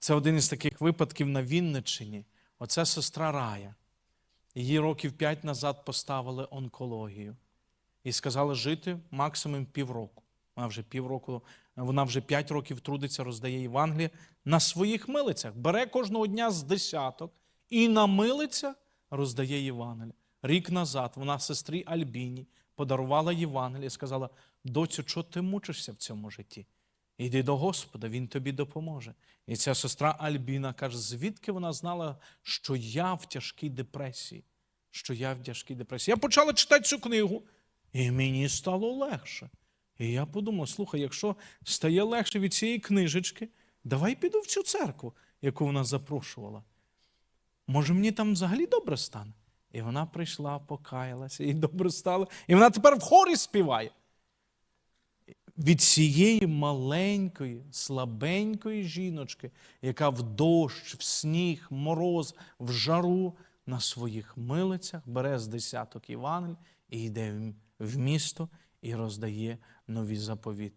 Це один із таких випадків на Вінниччині. Оце сестра Рая. Її років п'ять назад поставили онкологію і сказали жити максимум півроку. Вона вже півроку, вона вже п'ять років трудиться, роздає Євангеліє на своїх милицях. Бере кожного дня з десяток і на милицях роздає Євангеліє. Рік назад вона сестрі Альбіні подарувала Євангеліє і сказала: доцю, чого ти мучишся в цьому житті? Іди до Господа, Він тобі допоможе. І ця сестра Альбіна каже, звідки вона знала, що я в тяжкій депресії, що я в тяжкій депресії. Я почала читати цю книгу, і мені стало легше. І я подумав: слухай, якщо стає легше від цієї книжечки, давай піду в цю церкву, яку вона запрошувала. Може, мені там взагалі добре стане? І вона прийшла, покаялася, і добре стало. І вона тепер в хорі співає від цієї маленької, слабенької жіночки, яка в дощ, в сніг, мороз, в жару на своїх милицях бере з десяток Івангель і йде в- місто і роздає нові заповіти.